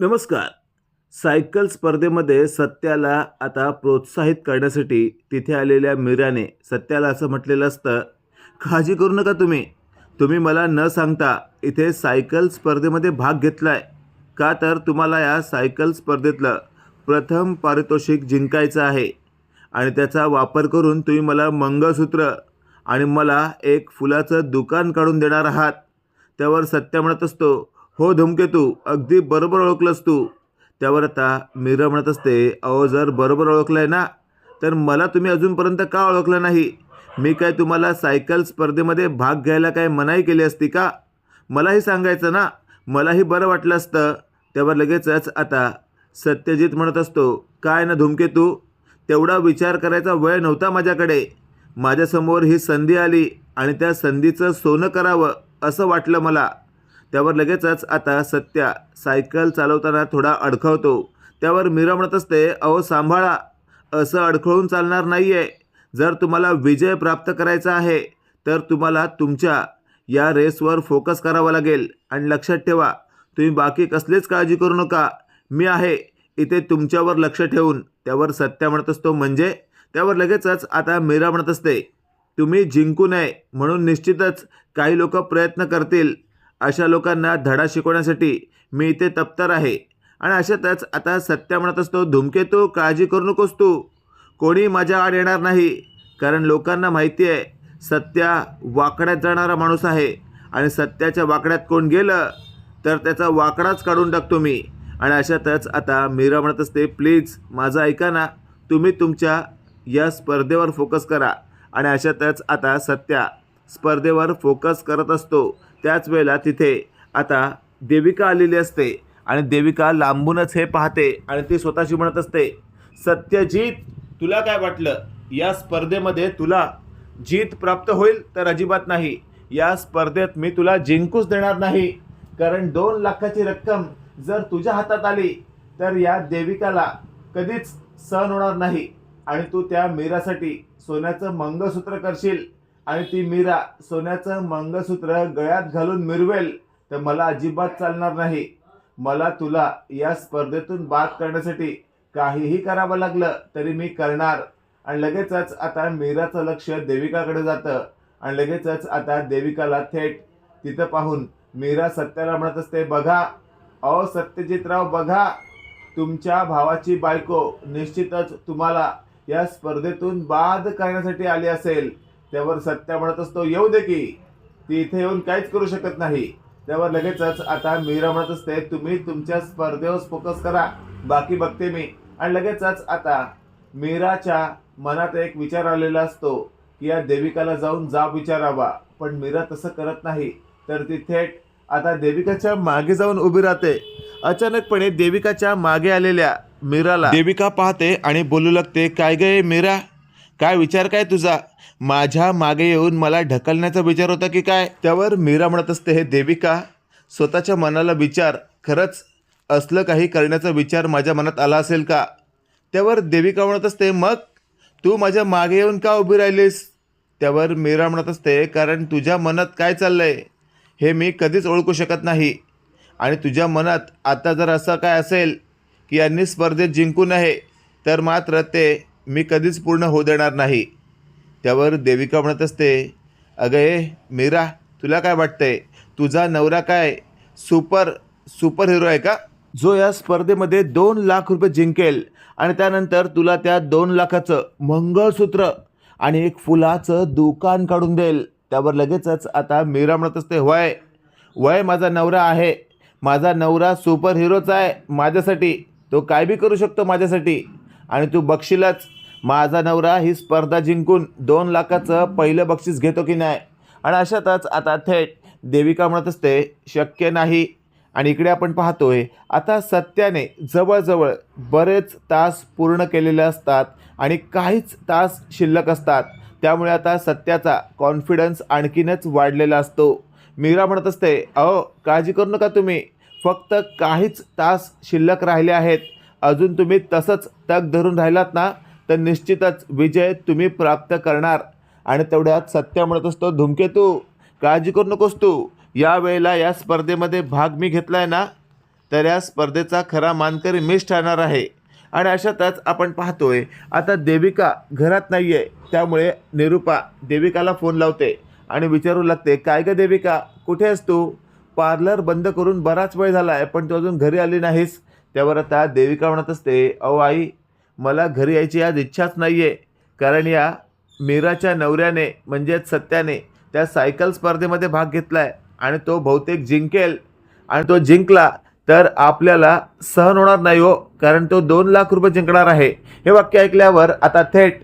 नमस्कार. सायकल स्पर्धेमध्ये सत्याला आता प्रोत्साहित करण्यासाठी तिथे आलेल्या मीराने सत्याला असं म्हटलेलं असतं काळजी करू नका तुम्ही. तुम्ही मला न सांगता इथे सायकल स्पर्धेमध्ये भाग घेतला आहे का तर तुम्हाला या सायकल स्पर्धेतलं प्रथम पारितोषिक जिंकायचं आहे. आणि त्याचा वापर करून तुम्ही मला मंगळसूत्र आणि मला एक फुलाचं दुकान काढून देणार आहात. त्यावर सत्य म्हणत असतो हो धूमकेतू अगदी बरोबर ओळखलंस तू. त्यावर आता मीरा म्हणत असते अहो जर बरोबर ओळखलं आहे ना तर मला तुम्ही अजूनपर्यंत का ओळखलं नाही? मी काय तुम्हाला सायकल स्पर्धेमध्ये भाग घ्यायला काय मनाई केली असती का? मलाही सांगायचं ना मलाही बरं वाटलं असतं. त्यावर लगेचच आता सत्यजित म्हणत असतो काय ना धूमकेतू तेवढा विचार करायचा वेळ नव्हता माझ्याकडे. माझ्यासमोर ही संधी आली आणि त्या संधीचं सोनं करावं असं वाटलं मला. त्यावर लगेचच आता सत्या सायकल चालवताना थोडा अडखळतो. त्यावर मीरा म्हणत असते अहो सांभाळा. असं अडखळून चालणार नाही आहे जर तुम्हाला विजय प्राप्त करायचा आहे तर तुम्हाला तुमच्या या रेसवर फोकस करावा लागेल आणि लक्षात ठेवा तुम्ही बाकी कसलीच काळजी करू नका. मी आहे इथे तुमच्यावर लक्ष ठेवून. त्यावर सत्या म्हणत असतो म्हणजे? त्यावर लगेचच आता मीरा म्हणत असते तुम्ही जिंकू नये. म्हणून निश्चितच काही लोक प्रयत्न करतील. अशा लोकांना धडा शिकवण्यासाठी मी इथे तप्तर आहे. आणि अशातच आता सत्या म्हणत असतो धुमकेतू काळजी करू नकोस तू. कोणी माझ्या आड येणार नाही. कारण लोकांना माहिती आहे सत्या वाकड्यात जाणारा माणूस आहे. आणि सत्याच्या वाकड्यात कोण गेलं तर त्याचा वाकडाच काढून टाकतो मी. आणि अशातच आता मीरा म्हणत असते प्लीज माझं ऐका ना. तुम्ही तुमच्या या स्पर्धेवर फोकस करा. आणि अशातच आता सत्या स्पर्धेवर फोकस करत असतो. त्याच वेळेला तिथे आता देविका आलेली असते आणि देविका लांबूनच हे पाहते आणि ती स्वतःशी म्हणत असते सत्यजित तुला काय वाटलं? या स्पर्धेमध्ये तुला जीत प्राप्त होईल तर अजिबात नाही. या स्पर्धेत मी तुला जिंकूच देणार नाही. कारण दोन लाखाची रक्कम जर तुझ्या हातात आली तर या देविकाला कधीच सहन होणार नाही आणि तू त्या मीरासाठी सोन्याचं मंगळसूत्र करशील. आणि ती मीरा सोन्याचं मंगळसूत्र गळ्यात घालून मिरवेल तर मला अजिबात चालणार नाही. मला तुला या स्पर्धेतून बाद करण्यासाठी काहीही करावं लागलं तरी मी करणार. आणि लगेचच आता मीराचं लक्ष देविकाकडे जातं. आणि लगेचच आता देविकाला थेट तिथं पाहून मीरा सत्याला म्हणत असते बघा अहो सत्यजितराव बघा तुमच्या भावाची बायको निश्चितच तुम्हाला या स्पर्धेतून बाद करण्यासाठी आली असेल. त्यावर सत्या म्हणत असतो येऊ दे की ती इथे येऊन काहीच करू शकत नाही. त्यावर लगेचच आता मीरा म्हणत असते तुम्ही तुमच्या स्पर्धेवर फोकस करा बाकी बघते मी. आणि लगेचच आता मीराच्या मनात एक विचार आलेला असतो की या देविकाला जाऊन जाब विचारावा. पण मीरा तसं करत नाही. तर ती थेट आता देविकाच्या मागे जाऊन उभी राहते. अचानकपणे देविकाच्या मागे आलेल्या मीराला देविका पाहते आणि बोलू लागते काय गे मीरा? काय विचार काय तुझा? माझ्या मागे येऊन मला ढकलण्याचा विचार होता की काय? त्यावर मीरा म्हणत असते हे देविका स्वतःच्या मनाला विचार. खरंच असलं काही करण्याचा विचार माझ्या मनात आला असेल का? त्यावर देविका म्हणत असते मग? तू माझ्या मागे येऊन का उभी राहिलीस? त्यावर मीरा म्हणत असते कारण तुझ्या मनात काय चाललंय? हे मी कधीच ओळखू शकत नाही. आणि तुझ्या मनात आता जर असं काय असेल की यांनी स्पर्धेत जिंकू नये तर मात्र ते मी कधीच पूर्ण होऊ देणार नाही. त्यावर देविका म्हणत असते अगं ए मीरा तुला काय वाटतंय? तुझा नवरा काय? सुपर सुपर हिरो आहे का? जो या स्पर्धेमध्ये दोन लाख रुपये जिंकेल आणि त्यानंतर तुला त्या दोन लाखाचं मंगळसूत्र आणि एक फुलाचं दुकान काढून देईल. त्यावर लगेचच आता मीरा म्हणत असते वय वय माझा नवरा आहे. माझा नवरा सुपर हिरोच आहे माझ्यासाठी. तो काय बी करू शकतो माझ्यासाठी. आणि तू बक्षीलच. माझा नवरा ही स्पर्धा जिंकून दोन लाखाचं पहिलं बक्षीस घेतो की नाही? आणि अशातच आता थेट देविका म्हणत असते शक्य नाही. आणि इकडे आपण पाहतोय आता सत्याने जवळजवळ बरेच तास पूर्ण केलेले असतात आणि काहीच तास शिल्लक असतात. त्यामुळे आता सत्याचा कॉन्फिडन्स आणखीनच वाढलेला असतो. मीरा म्हणत असते अहो काळजी करू नका तुम्ही. फक्त काहीच तास शिल्लक राहिले आहेत. अजून तुम्ही तसंच तग धरून राहिलात ना तर निश्चितच विजय तुम्ही प्राप्त करणार. आणि तेवढ्यात सत्य म्हणत असतो धुमकेतू काळजी करू नकोस तू. या वेळेला या स्पर्धेमध्ये भाग मी घेतला आहे ना तर या स्पर्धेचा खरा मानकरी मीच ठरणार आहे. आणि अशातच आपण पाहतोय आता देविका घरात नाही आहे त्यामुळे निरुपा देविकाला फोन लावते आणि विचारू लागते काय ग देविका कुठे आहेस तू? पार्लर बंद करून बराच वेळ झाला आहे पण तू अजून घरी आली नाहीस. त्यावर आता देविका म्हणत असते अहो आई मला घरी यायची आज इच्छाच नाही आहे कारण या मीराच्या नवऱ्याने म्हणजेच सत्याने त्या सायकल स्पर्धेमध्ये भाग घेतला आहे आणि तो बहुतेक जिंकेल. आणि तो जिंकला तर आपल्याला सहन होणार नाही हो कारण तो दोन लाख रुपये जिंकणार आहे. हे वाक्य ऐकल्यावर आता थेट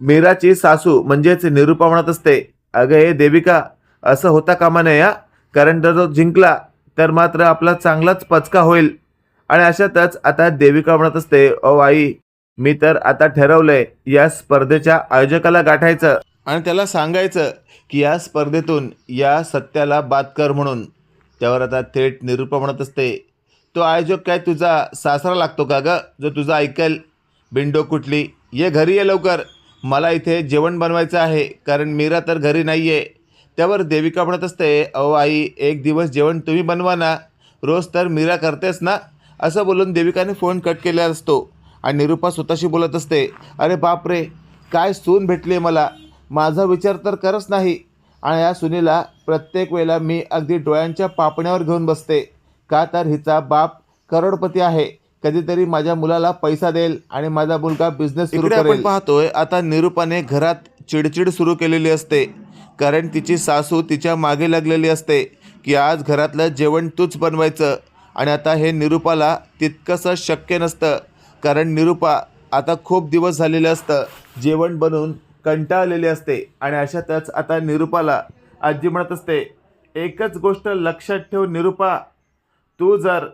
मीराची सासू म्हणजेच निरुपा म्हणत असते अगं हे देविका असं होता कामा नये या कारण जर तो जिंकला तर मात्र आपला चांगलाच पचका होईल. आणि अशातच आता देविका म्हणत असते ओ आई मी तर आता ठरवलंय या स्पर्धेच्या आयोजकाला गाठायचं. आणि त्याला सांगायचं की या स्पर्धेतून या सत्याला बाद कर म्हणून. त्यावर आता थेट निरूपा म्हणत असते तो आयोजक काय तुझा सासरा लागतो का ग? जो तुझा ऐकेल. बिंडो कुठली? ये घरी ये लवकर. मला इथे जेवण बनवायचं आहे कारण मीरा तर घरी नाही आहे त्यावर देविका म्हणत असते अहो आई एक दिवस जेवण तुम्ही बनवा ना. रोज तर मीरा करतेस ना. असं बोलून देविकाने फोन कट केलेला असतो. आणि निरूपा स्वतःशी बोलत असते अरे बापरे काय सून भेटली मला? माझा विचार तर करत नाही. आणि या सुनीला प्रत्येक वेळेला मी अगदी डोळ्यांच्या पापण्यावर घेऊन बसते. का तर हिचा बाप करोडपती आहे. कधीतरी माझ्या मुलाला पैसा देईल आणि माझा मुलगा बिझनेस सुरू करेल आपण पाहतोय आता निरूपाने घरात चिडचिड सुरू केलेली असते. कारण तिची सासू तिच्यामागे लागलेली असते की आज घरातलं जेवण तूच बनवायचं. आणि आता हे निरूपाला तितकंसं शक्य नसतं. कारण निरूपा आता खूप दिवस झालेलं असतं. जेवण बनवून कंटाळलेले असते. आणि अशातच आता निरूपाला आजी म्हणत असते एकच गोष्ट लक्षात ठेव निरूपा तू जर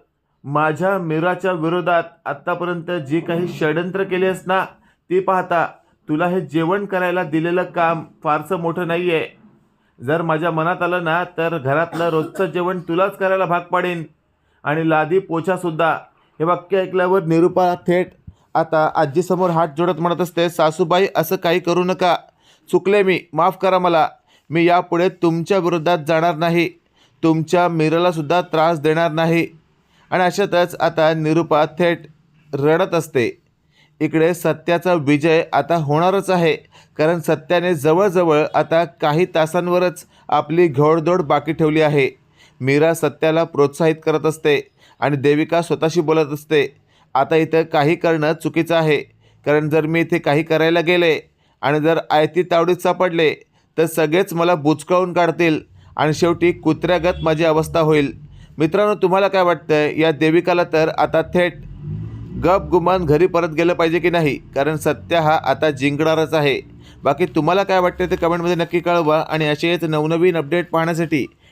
माझ्या मीराच्या विरोधात आत्तापर्यंत जी काही षडयंत्र केली आहेस ना ती पाहता तुला हे जेवण करायला दिलेलं काम फारसं मोठं नाही आहे जर माझ्या मनात आलं ना तर घरातलं रोजचं जेवण तुलाच करायला भाग पाडेन. आणि लादी पोछासुद्धा हे वाक्य ऐकल्यावर निरूपा थेट आता आजीसमोर हात जोडत म्हणत असते सासूबाई असं काही करू नका. चुकले मी. माफ करा मला. मी यापुढे तुमच्या विरोधात जाणार नाही. तुमच्या मीरालासुद्धा त्रास देणार नाही. आणि अशातच आता निरूपा थेट रडत असते. इकडे सत्याचा विजय आता होणारच आहे कारण सत्याने जवळजवळ आता काही तासांवरच आपली घोडदौड बाकी ठेवली आहे. मीरा सत्याला प्रोत्साहित करत असते आणि देविका स्वतःशी बोलत असते. आता इथं काही करणं चुकीचं आहे. कारण जर मी इथे काही करायला गेले आणि जर आयती तावडीत सापडले तर सगळेच मला बुचकावून काढतील आणि शेवटी कुत्र्यागत माझी अवस्था होईल. मित्रांनो तुम्हाला काय वाटतं या देविकाला तर आता थेट गप गुमान घरी परत गेलं पाहिजे की नाही? कारण सत्य हा आता जिंकणारच आहे. बाकी तुम्हाला काय वाटतं ते कमेंटमध्ये नक्की कळवा आणि असेच नवनवीन अपडेट पाहण्यासाठी